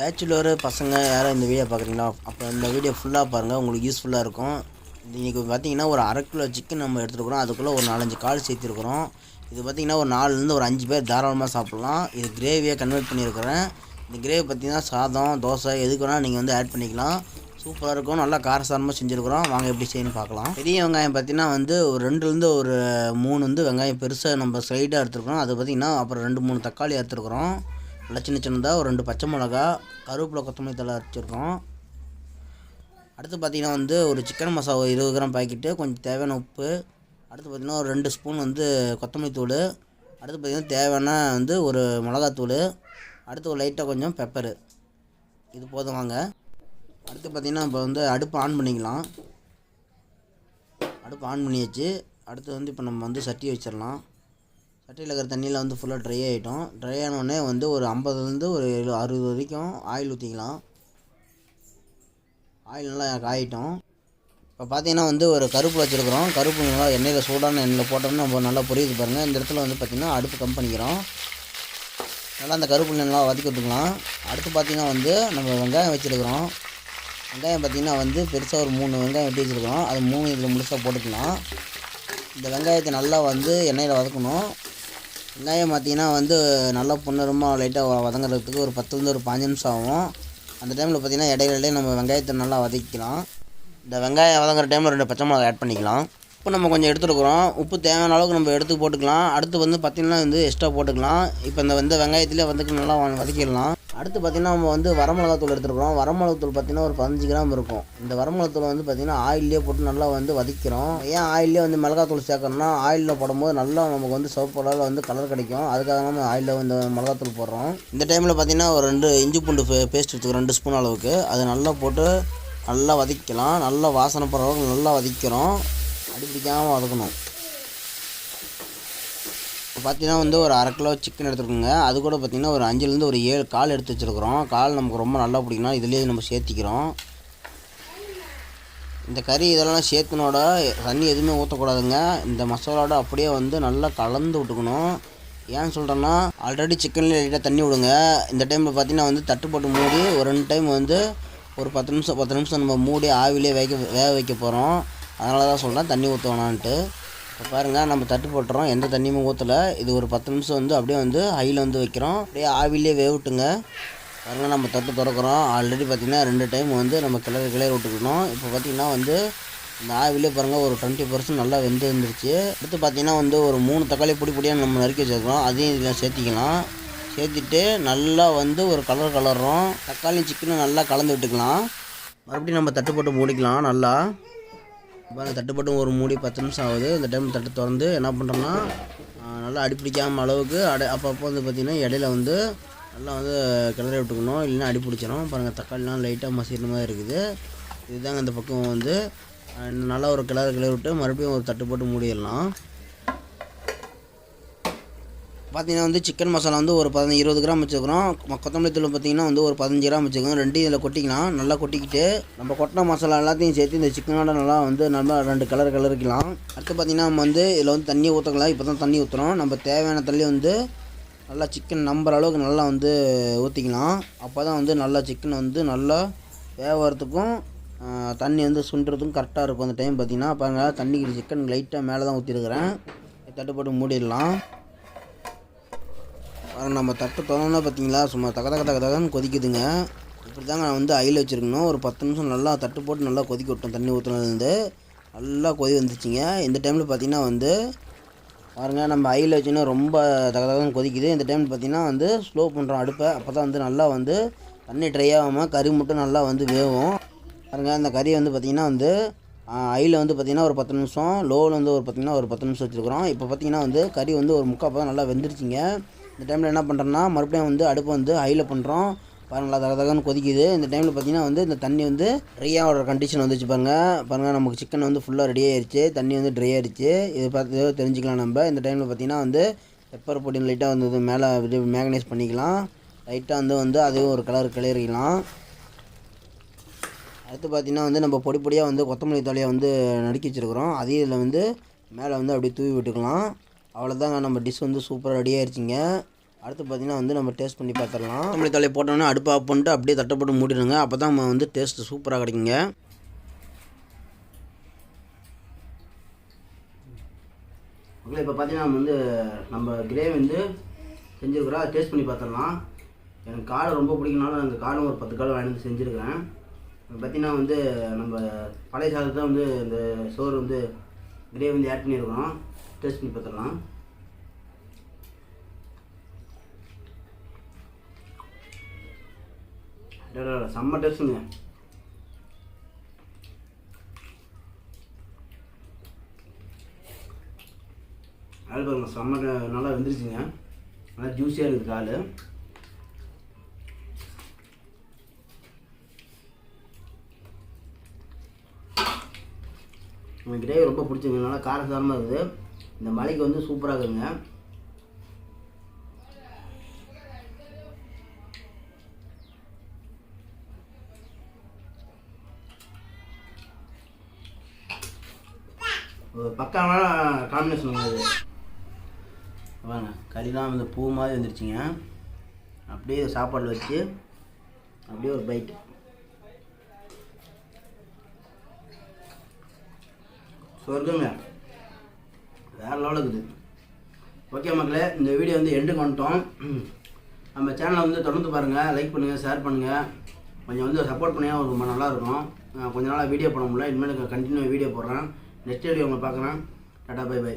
Bachelor பசங்க யாரும் இந்த வீடியோ பார்க்குறீங்களா? அப்போ இந்த வீடியோ ஃபுல்லாக பாருங்கள் உங்களுக்கு யூஸ்ஃபுல்லாக இருக்கும். இன்றைக்கி பார்த்தீங்கன்னா ஒரு அரை கிலோ சிக்கன் நம்ம எடுத்துருக்குறோம். அதுக்குள்ளே ஒரு நாலஞ்சு கால் சேர்த்துருக்குறோம். இது பார்த்தீங்கன்னா ஒரு நாலுலேருந்து ஒரு அஞ்சு பேர் தாராளமாக சாப்பிட்லாம். இது கிரேவியாக கன்வெர்ட் பண்ணியிருக்கிறேன். இந்த கிரேவி பார்த்தீங்கன்னா சாதம் தோசை எதுக்கு வேணால் நீங்கள் வந்து ஆட் பண்ணிக்கலாம். சூப்பராக இருக்கும். நல்லா காரசாரமாக செஞ்சுருக்குறோம். வாங்க எப்படி செய்யணும்னு பார்க்கலாம். பெரிய வெங்காயம் பார்த்தீங்கன்னா வந்து ஒரு ரெண்டுலேருந்து ஒரு மூணு வந்து வெங்காயம் பெருசாக நம்ம ஸ்லைடாக எடுத்துருக்குறோம். அது பார்த்தீங்கன்னா அப்புறம் ரெண்டு மூணு தக்காளி எடுத்துருக்குறோம். நல்லா சின்ன சின்னதாக ஒரு ரெண்டு பச்சை மிளகா கருவேப்பிலை கொத்தமல்லி தலை அரைச்சிருக்கோம். அடுத்து பார்த்திங்கன்னா வந்து ஒரு சிக்கன் மசாலா இருபது கிராம் பாக்கெட்டு கொஞ்சம் தேவையான உப்பு. அடுத்து பார்த்திங்கன்னா ஒரு ரெண்டு ஸ்பூன் வந்து கொத்தமல்லி தூள். அடுத்து பார்த்திங்கன்னா தேவையான வந்து ஒரு மிளகாத்தூள். அடுத்து ஒரு லைட்டாக கொஞ்சம் பெப்பரு. இது போதும் வாங்க. அடுத்து பார்த்திங்கன்னா இப்போ வந்து அடுப்பு ஆன் பண்ணிக்கலாம். அடுப்பு ஆன் பண்ணியாச்சு. அடுத்து வந்து இப்போ நம்ம வந்து சட்டி வச்சிடலாம். சட்டியில் இருக்கிற தண்ணியில் வந்து ஃபுல்லாக ட்ரை ஆகிட்டோம் ட்ரை ஆனோடனே வந்து ஒரு ஐம்பதுலேருந்து ஒரு எழு அறுபது வரைக்கும் ஆயில் ஊற்றிக்கலாம் ஆயில் நல்லா காயிட்டோம். இப்போ பார்த்தீங்கன்னா வந்து ஒரு கருப்பு வச்சுருக்குறோம். கருப்பு நல்லா எண்ணெயில் சூடான எண்ணெயில் போட்டோம்னா நம்ம நல்லா புரியுது பாருங்கள் இந்த இடத்துல வந்து பார்த்திங்கன்னா அடுப்பு கம் பண்ணிக்கிறோம். நல்லா அந்த கருப்பு நல்லா வதக்கி விட்டுக்கலாம். அடுத்து பார்த்திங்கன்னா வந்து நம்ம வெங்காயம் வச்சுருக்குறோம். வெங்காயம் பார்த்திங்கன்னா வந்து பெருசாக ஒரு மூணு வெங்காயம் வெட்டி வச்சுருக்குறோம். அது மூணு இதில் முழுசாக போட்டுக்கலாம். இந்த வெங்காயத்தை நல்லா வந்து எண்ணெயில் வதக்கணும். வெங்காயம் பார்த்தீங்கன்னா வந்து நல்லா பொன்னிறமாக லைட்டாக வதங்குறதுக்கு ஒரு பத்துலேருந்து ஒரு பாஞ்சு நிமிஷம் ஆகும். அந்த டைமில் பார்த்தீங்கன்னா இடையிலே நம்ம வெங்காயத்தை நல்லா வதக்கிக்கலாம். இந்த வெங்காயம் வதங்குற டைமில் ரெண்டு பச்சை மிளகாய் ஆட் பண்ணிக்கலாம். உப்பு நம்ம கொஞ்சம் எடுத்துருக்குறோம். உப்பு தேவையான அளவுக்கு நம்ம எடுத்து போட்டுக்கலாம். அடுத்து வந்து பார்த்திங்கன்னா வந்து எக்ஸ்ட்ரா போட்டுக்கலாம். இப்போ இந்த வந்து வெங்காயத்திலே வந்து நல்லா வதக்கிடலாம். அடுத்து பார்த்திங்கன்னா நம்ம வந்து வரமிளகாத்தூள் எடுத்துருக்குறோம். வரமிளகாத்தூள் பார்த்திங்கன்னா ஒரு பதினஞ்சு கிராம் இருக்கும். இந்த வரமிளகாத்தூள் வந்து பார்த்திங்கன்னா ஆயிலே போட்டு நல்லா வந்து வதக்கிறோம். ஏன் ஆயிலே வந்து மிளகாத்தூள் சேர்க்கணும்னா ஆயிலில் போடும்போது நல்லா நமக்கு வந்து சிவப்பு கலரில் வந்து கலர் கிடைக்கும். அதுக்காக நம்ம ஆயிலில் வந்து மிளகாத்தூள் போடுறோம். இந்த டைமில் பார்த்திங்கன்னா ஒரு ரெண்டு இஞ்சி பூண்டு பேஸ்ட் எடுத்துக்கிறோம் ரெண்டு ஸ்பூன் அளவுக்கு. அது நல்லா போட்டு நல்லா வதக்கலாம் நல்லா வாசனை போகிற அளவுக்கு நல்லா வதக்கிறோம். அடி பிடிக்காமல் வதக்கணும். பார்த்தீங்கன்னா வந்து ஒரு அரை கிலோ சிக்கன் எடுத்துருக்கோங்க. அது கூட பார்த்தீங்கன்னா ஒரு அஞ்சுலேருந்து ஒரு ஏழு கால் எடுத்து வச்சுருக்குறோம். கால் நமக்கு ரொம்ப நல்லா பிடிக்கணும் இதுலேயே நம்ம சேர்த்திக்கிறோம். இந்த கறி இதெல்லாம் சேர்த்துனோட தண்ணி எதுவுமே ஊற்றக்கூடாதுங்க இந்த மசாலாவோட அப்படியே வந்து நல்லா கலந்து விட்டுக்கணும். ஏன்னு சொல்கிறேன்னா ஆல்ரெடி சிக்கன்லேயே லைட்டாக தண்ணி விடுங்க. இந்த டைமில் பார்த்தீங்கன்னா வந்து தட்டு போட்டு மூடி ஒரு ரெண்டு டைம் வந்து ஒரு பத்து நிமிஷம் பத்து நிமிஷம் நம்ம மூடி ஆவிலே வேக வேக வைக்க போகிறோம் அதனால தான் சொல்கிறேன் தண்ணி ஊற்ற வேணான்ட்டு. இப்போ பாருங்கள் நம்ம தட்டு போட்டுறோம். எந்த தண்ணியுமே ஊற்றலை இது ஒரு பத்து நிமிஷம் வந்து அப்படியே வந்து ஹையில் வந்து வைக்கிறோம். அப்படியே ஆவிலே வேவிட்டுங்க பாருங்கள் நம்ம தட்டு திறக்கிறோம். ஆல்ரெடி பார்த்திங்கன்னா ரெண்டு டைம் வந்து நம்ம கிளறி கிளறி விட்டுக்கணும். இப்போ பார்த்திங்கன்னா வந்து இந்த ஆவிலே பாருங்கள் ஒரு டுவெண்ட்டி பர்சன்ட் நல்லா வெந்து வந்துருச்சு. அடுத்து பார்த்திங்கன்னா வந்து ஒரு மூணு தக்காளி பொடி பொடியாக நம்ம நறுக்கி வச்சுருக்கிறோம். அதையும் இதில் சேர்த்திக்கலாம். சேர்த்துட்டு நல்லா வந்து ஒரு கலர் கலர்றோம். தக்காளி சிக்கனும் நல்லா கலந்து விட்டுக்கலாம். மறுபடியும் நம்ம தட்டு போட்டு மூடிக்கலாம் நல்லா. பாருங்க தட்டுப்பட்டு ஒரு மூடி பத்து நிமிஷம் ஆகுது. இந்த டைம் தட்டு திறந்து என்ன பண்ணுறோன்னா நல்லா அடிப்பிடிக்காமல் அளவுக்கு அடை அப்பப்போ வந்து பார்த்திங்கன்னா இடையில வந்து நல்லா வந்து கிளறி விட்டுக்கணும். இல்லைன்னா அடி பிடிச்சிரும். பாருங்கள் தக்காளிலாம் லைட்டாக மசிற மாதிரி இருக்குது. இதுதாங்க இந்த பக்கம் வந்து நல்லா ஒரு கிளறு கிளறி விட்டு மறுபடியும் ஒரு தட்டு போட்டு மூடிடலாம். பார்த்தீங்கன்னா வந்து சிக்கன் மசாலா வந்து ஒரு பதினஞ்சு இருபது கிராம் வச்சுக்கிறோம் கொத்தமல்லி தூள் பார்த்தீங்கன்னா வந்து ஒரு பதினஞ்சு கிராம் வச்சுக்கிறோம் ரெண்டையும் இதில் கொட்டிக்கலாம். நல்லா கொட்டிக்கிட்டு நம்ம கொட்டின மசாலா எல்லாத்தையும் சேர்த்து இந்த சிக்கனோட நல்லா வந்து நல்லா ரெண்டு கலர் கலரிக்கலாம். அடுத்து பார்த்தீங்கன்னா நம்ம வந்து இதில் வந்து தண்ணி ஊற்றக்கலாம் இப்போ தான் தண்ணி ஊற்றுறோம் நம்ம தேவையான தள்ளி வந்து நல்லா சிக்கன் நம்புற அளவுக்கு நல்லா வந்து ஊற்றிக்கலாம் அப்போ தான் வந்து நல்லா சிக்கன் வந்து நல்லா வேவறதுக்கும் தண்ணி வந்து சுண்டுறதுக்கும் கரெக்டாக இருக்கும். அந்த டைம் பார்த்திங்கன்னா பாருங்கள் தண்ணிக்கு சிக்கன் லைட்டாக மேலே தான் ஊற்றிருக்கிறேன் தட்டுப்பட்டு மூடிடலாம். பாருங்க நம்ம தட்டு திறந்தோன்னா பார்த்தீங்களா சும்மா தக தக தக தகன்னு கொதிக்குதுங்க. இப்படி தாங்க நான் வந்து ஐயில் வச்சுருக்கணும். ஒரு பத்து நிமிஷம் நல்லா தட்டு போட்டு நல்லா கொதிக்க விட்டோம் தண்ணி ஊற்றுனதுலேருந்து நல்லா கொதி வந்துச்சுங்க. இந்த டைமில் பார்த்தீங்கன்னா வந்து பாருங்கள் நம்ம ஐயில் வச்சுன்னா ரொம்ப தக தகன்னு கொதிக்குது. இந்த டைமில் பார்த்தீங்கன்னா வந்து ஸ்லோ பண்ணுறோம் அடுப்பை. அப்போ தான் வந்து நல்லா வந்து தண்ணி ட்ரை ஆகாமல் கறி மட்டும் நல்லா வந்து வேகும் பாருங்க அந்த கறி வந்து பார்த்திங்கன்னா வந்து ஐயில் வந்து பார்த்திங்கன்னா ஒரு பத்து நிமிஷம் லோவில் வந்து ஒரு பார்த்திங்கன்னா ஒரு பத்து நிமிஷம் வச்சுருக்குறோம். இப்போ பார்த்திங்கன்னா வந்து கறி வந்து ஒரு முக்கால் பதம் நல்லா வெந்துருச்சுங்க. இந்த டைமில் என்ன பண்ணுறோன்னா மறுபடியும் வந்து அடுப்பை வந்து ஹையில் பண்ணுறோம் பாருங்களா தக தகன்னு கொதிக்குது. இந்த டைமில் பார்த்தீங்கன்னா வந்து இந்த தண்ணி வந்து ட்ரையாகிற கண்டிஷன் வந்துச்சு பாருங்க. பாருங்கள் நமக்கு சிக்கன் வந்து ஃபுல்லாக ரெடி ஆயிடுச்சு தண்ணி வந்து ட்ரை ஆயிடுச்சு இது பார்த்து தெரிஞ்சுக்கலாம் நம்ம. இந்த டைமில் பார்த்தீங்கன்னா வந்து பெப்பர் பொடி லைட்டாக வந்து இது மேலே மேகனைஸ் பண்ணிக்கலாம். லைட்டாக வந்து வந்து அதுவும் ஒரு கலர் கிளறிக்கலாம் அடுத்து பார்த்தீங்கன்னா வந்து நம்ம பொடி பொடியாக வந்து கொத்தமல்லி தலையை வந்து நடுக்கி வச்சுருக்குறோம். அதையும் இதில் வந்து மேலே வந்து அப்படியே தூவி விட்டுக்கலாம். அவ்வளோதாங்க நம்ம டிஷ் வந்து சூப்பராக ரெடி ஆயிருச்சுங்க. அடுத்து பார்த்தீங்கன்னா வந்து நம்ம டேஸ்ட் பண்ணி பார்த்துடலாம் கொத்தமல்லி தலையை போட்டோன்னே அடுப்பு ஆஃப் பண்ணிட்டு அப்படியே தட்டை போட்டு மூடிடுங்க. அப்போ தான் நம்ம வந்து டேஸ்ட் சூப்பராக கிடைக்குங்க. ஓகே இப்போ பார்த்தீங்கன்னா நம்ம வந்து நம்ம கிரேவி வந்து செஞ்சுருக்குறோம். அதை டேஸ்ட் பண்ணி பார்த்துடலாம் எனக்கு காடை ரொம்ப பிடிக்குனால அந்த காடும் ஒரு பத்து காலம் வாங்கி செஞ்சுருக்கிறேன். இப்போ பார்த்தீங்கன்னா வந்து நம்ம பழைய சாதத்தை வந்து இந்த சோறு வந்து கிரேவி வந்து ஆட் பண்ணியிருக்கிறோம் டேஸ்ட் பண்ணி பார்த்துடலாம். செம்ம டேஸ்ட்டுங்க அது பாருங்க செம்ம நல்லா வெந்துருச்சுங்க. நல்லா ஜூஸியாக இருக்குது கால் எனக்கு கிரேவி ரொம்ப பிடிச்சிங்க நல்லா காரசாரமாக இருக்குது. இந்த மலைக்கு வந்து சூப்பராக இருக்குங்க. ஒரு பக்காவான காம்பினேஷன் இது. வாங்க கறிலாம் வந்து பூ மாதிரி வந்துருச்சுங்க. அப்படியே சாப்பாடில் வச்சு அப்படியே ஒரு பைட் சொர்க்கங்க. வேறு லெவலில் இருக்குது. ஓகே மக்களே இந்த வீடியோ வந்து எண்டுக்கு வந்துட்டோம். நம்ம சேனலை வந்து தொடர்ந்து பாருங்கள் லைக் பண்ணுங்கள் ஷேர் பண்ணுங்கள் கொஞ்சம் வந்து சப்போர்ட் பண்ணியா ரொம்ப நல்லாயிருக்கும் கொஞ்ச நாளாக வீடியோ பண்ண முடியல. இனிமேல் கண்டினியூ வீடியோ போடுறேன். நெக்ஸ்ட் வீடியோ உங்களை பார்க்குறேன். Tata bye by